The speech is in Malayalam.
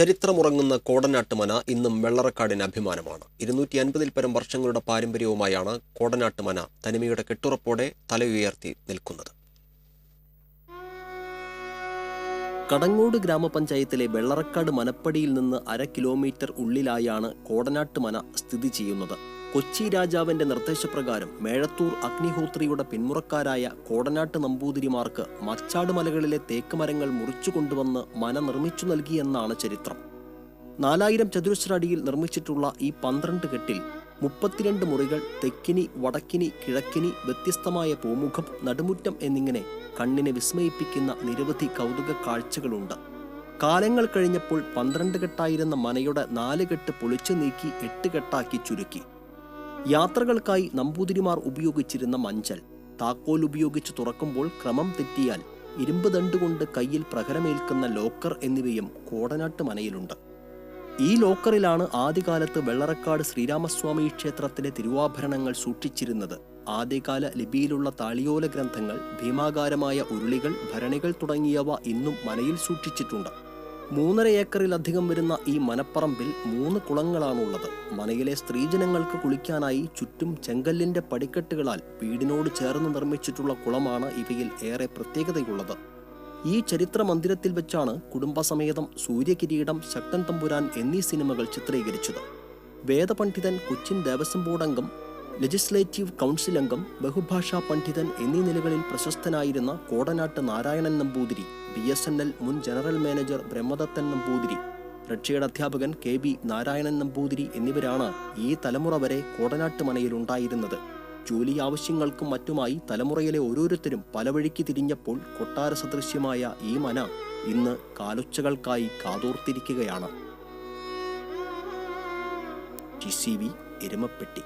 ചരിത്രമുറങ്ങുന്ന കോടനാട്ടുമന ഇന്നും വെള്ളറക്കാടിന് അഭിമാനമാണ്. ഇരുന്നൂറ്റി അൻപതിൽ പരം വർഷങ്ങളുടെ പാരമ്പര്യവുമായാണ് കോടനാട്ടുമന തനിമയുടെ കെട്ടുറപ്പോടെ തലയുയർത്തി നിൽക്കുന്നത്. കടങ്ങോട് ഗ്രാമപഞ്ചായത്തിലെ വെള്ളറക്കാട് മനപ്പടിയിൽ നിന്ന് അര കിലോമീറ്റർ ഉള്ളിലായാണ് കോടനാട്ട് മന സ്ഥിതി ചെയ്യുന്നത്. കൊച്ചി രാജാവിന്റെ നിർദ്ദേശപ്രകാരം മേഴത്തൂർ അഗ്നിഹോത്രിയുടെ പിന്മുറക്കാരായ കോടനാട്ട് നമ്പൂതിരിമാർക്ക് മച്ചാട് മലകളിലെ തേക്ക് മരങ്ങൾ മുറിച്ചു കൊണ്ടുവന്ന് മന നിർമ്മിച്ചു നൽകിയെന്നാണ് ചരിത്രം. നാലായിരം ചതുരശ്ര അടിയിൽ നിർമ്മിച്ചിട്ടുള്ള ഈ പന്ത്രണ്ട് കെട്ടിൽ മുപ്പത്തിരണ്ട് മുറികൾ തെക്കിനി വടക്കിനി കിഴക്കിനി വ്യത്യസ്തമായ പൂമുഖം നടുമുറ്റം എന്നിങ്ങനെ കണ്ണിനെ വിസ്മയിപ്പിക്കുന്ന നിരവധി കൗതുക കാഴ്ചകളുണ്ട്. കാലങ്ങൾ കഴിഞ്ഞപ്പോൾ പന്ത്രണ്ട് കെട്ടായിരുന്ന മനയുടെ നാല് കെട്ട് പൊളിച്ചു നീക്കി എട്ട് കെട്ടാക്കി ചുരുക്കി. യാത്രകൾക്കായി നമ്പൂതിരിമാർ ഉപയോഗിച്ചിരുന്ന മഞ്ചൽ താക്കോൽ ഉപയോഗിച്ച് തുറക്കുമ്പോൾ ക്രമം തെറ്റിയാൽ ഇരുമ്പ് ദണ്ടുകൊണ്ട് കയ്യിൽ പ്രഹരമേൽക്കുന്ന ലോക്കർ എന്നിവയും കോടനാട്ട് മനയിലുണ്ട്. ഈ ലോക്കറിലാണ് ആദ്യകാലത്ത് വെള്ളറക്കാട് ശ്രീരാമസ്വാമി ക്ഷേത്രത്തിലെ തിരുവാഭരണങ്ങൾ സൂക്ഷിച്ചിരുന്നത്. ആദ്യകാല ലിപിയിലുള്ള താളിയോല ഗ്രന്ഥങ്ങൾ ഭീമാകാരമായ ഉരുളികൾ ഭരണികൾ തുടങ്ങിയവ ഇന്നും മനയിൽ സൂക്ഷിച്ചിട്ടുണ്ട്. മൂന്നര ഏക്കറിലധികം വരുന്ന ഈ മനപ്പറമ്പിൽ മൂന്ന് കുളങ്ങളാണുള്ളത്. മനയിലെ സ്ത്രീജനങ്ങൾക്ക് കുളിക്കാനായി ചുറ്റും ചെങ്കല്ലിന്റെ പടിക്കെട്ടുകളാൽ വീടിനോട് ചേർന്ന് നിർമ്മിച്ചിട്ടുള്ള കുളമാണ് ഇവയിൽ ഏറെ പ്രത്യേകതയുള്ളത്. ഈ ചരിത്ര മന്ദിരത്തിൽ വെച്ചാണ് കുടുംബസമേതം സൂര്യകിരീടം ശക്തൻ തമ്പുരാൻ എന്നീ സിനിമകൾ ചിത്രീകരിച്ചത്. വേദപണ്ഡിതൻ കൊച്ചിൻ ദേവസ്വം ബോർഡ് അംഗം ലെജിസ്ലേറ്റീവ് കൗൺസിൽ അംഗം ബഹുഭാഷാ പണ്ഡിതൻ എന്നീ നിലകളിൽ പ്രശസ്തനായിരുന്ന Kodanattu Narayanan Namboothiri B S N L മുൻ ജനറൽ മാനേജർ ബ്രഹ്മദത്തൻ നമ്പൂതിരി റഷ്യയുടെ അധ്യാപകൻ കെ ബി നാരായണൻ നമ്പൂതിരി എന്നിവരാണ് ഈ തലമുറ വരെ കോടനാട്ട് മനയിൽ ഉണ്ടായിരുന്നത് ജോലി ആവശ്യങ്ങൾക്കും മറ്റുമായി തലമുറയിലെ ഓരോരുത്തരും പല വഴിക്ക് തിരിഞ്ഞപ്പോൾ കൊട്ടാര സദൃശ്യമായ ഈ മന ഇന്ന് കാലുച്ചകൾക്കായി കാതോർത്തിരിക്കുകയാണ്. G C V Erumapetty